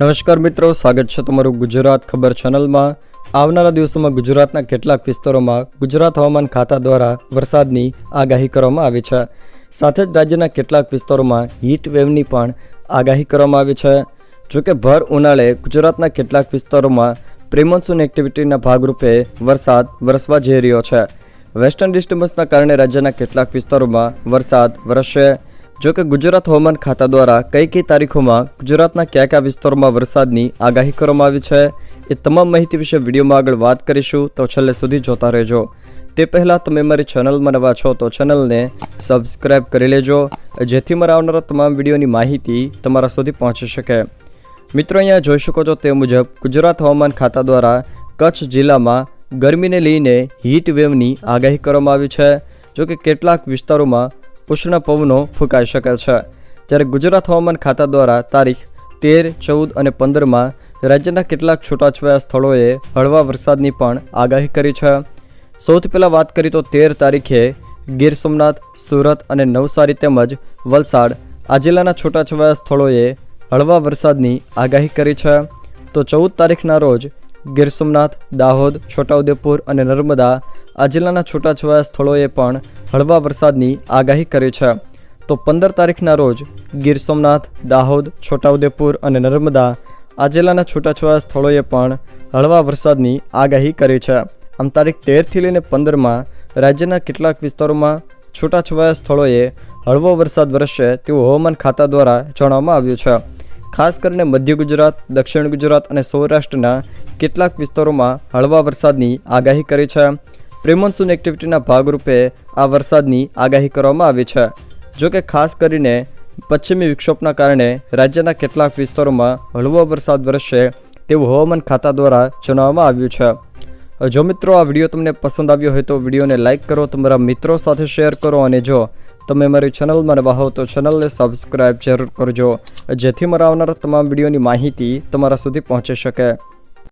નમસ્કાર મિત્રો, સ્વાગત છે તમારું ગુજરાત ખબર ચેનલમાં. આવનારા દિવસોમાં ગુજરાતના કેટલાક વિસ્તારોમાં ગુજરાત હવામાન ખાતા દ્વારા વરસાદની આગાહી કરવામાં આવી છે. સાથે જ રાજ્યના કેટલાક વિસ્તારોમાં હીટ વેવની પણ આગાહી કરવામાં આવી છે. જોકે ભર ઉનાળે ગુજરાતના કેટલાક વિસ્તારોમાં પ્રિમોન્સૂન એક્ટિવિટીના ભાગરૂપે વરસાદ વરસવા જઈ રહ્યો છે. વેસ્ટર્ન ડિસ્ટર્બન્સના કારણે રાજ્યના કેટલાક વિસ્તારોમાં વરસાદ વરસશે. જો કે ગુજરાત હવામાન ખાતા દ્વારા કઈ કઈ તારીખોમાં ગુજરાતના કયા કયા વિસ્તારોમાં વરસાદની આગાહી કરવામાં આવી છે, એ તમામ માહિતી વિશે વિડીયોમાં આગળ વાત કરીશું. તો છેલ્લે સુધી જોતા રહેજો. તે પહેલાં તમે મારી ચેનલમાં નવા છો તો ચેનલને સબસ્ક્રાઇબ કરી લેજો, જેથી મારા આવનારા તમામ વિડીયોની માહિતી તમારા સુધી પહોંચી શકે. મિત્રો, અહીંયા જોઈ શકો છો તે મુજબ ગુજરાત હવામાન ખાતા દ્વારા કચ્છ જિલ્લામાં ગરમીને લઈને હીટ વેવની આગાહી કરવામાં આવી છે. જો કે કેટલાક વિસ્તારોમાં ઉષ્ણ પવનો ફૂંકાઈ શકે છે. જ્યારે ગુજરાત હવામાન ખાતા દ્વારા તારીખ તેર, ચૌદ અને પંદરમાં રાજ્યના કેટલાક છૂટાછવાયા સ્થળોએ હળવા વરસાદની પણ આગાહી કરી છે. સૌથી પહેલાં વાત કરીએ તો તેર તારીખે ગીર સોમનાથ, સુરત અને નવસારી તેમજ વલસાડ આ જિલ્લાના છૂટાછવાયા સ્થળોએ હળવા વરસાદની આગાહી કરી છે. તો ચૌદ તારીખના રોજ ગીર સોમનાથ, દાહોદ, છોટાઉદેપુર અને નર્મદા આ જિલ્લાના છૂટાછવાયા સ્થળોએ પણ હળવા વરસાદની આગાહી કરી છે. તો પંદર તારીખના રોજ ગીર સોમનાથ, દાહોદ, છોટાઉદેપુર અને નર્મદા આ જિલ્લાના છૂટાછવાયા સ્થળોએ પણ હળવા વરસાદની આગાહી કરી છે. આમ તારીખ તેરથી લઈને પંદરમાં રાજ્યના કેટલાક વિસ્તારોમાં છૂટાછવાયા સ્થળોએ હળવો વરસાદ વરસશે તેવું હવામાન ખાતા દ્વારા જણાવવામાં આવ્યું છે. ખાસ કરીને મધ્ય ગુજરાત, દક્ષિણ ગુજરાત અને સૌરાષ્ટ્રના કેટલાક વિસ્તારોમાં હળવા વરસાદની આગાહી કરી છે. પ્રિમોન્સૂન એક્ટિવિટીના ભાગરૂપે આ વરસાદની આગાહી કરવામાં આવી છે. જો કે ખાસ કરીને પશ્ચિમી વિક્ષોભના કારણે રાજ્યના કેટલાક વિસ્તારોમાં હળવો વરસાદ વરસશે તેવું હવામાન ખાતા દ્વારા જણાવવામાં આવ્યું છે. જો મિત્રો આ વીડિયો તમને પસંદ આવ્યો હોય તો વિડીયોને લાઇક કરો, તમારા મિત્રો સાથે શેર કરો અને જો તમે મારી ચેનલમાં નવા હો તો ચેનલને સબસ્ક્રાઇબ જરૂર કરજો, જેથી મારા આવનારા તમામ વિડીયોની માહિતી તમારા સુધી પહોંચી શકે.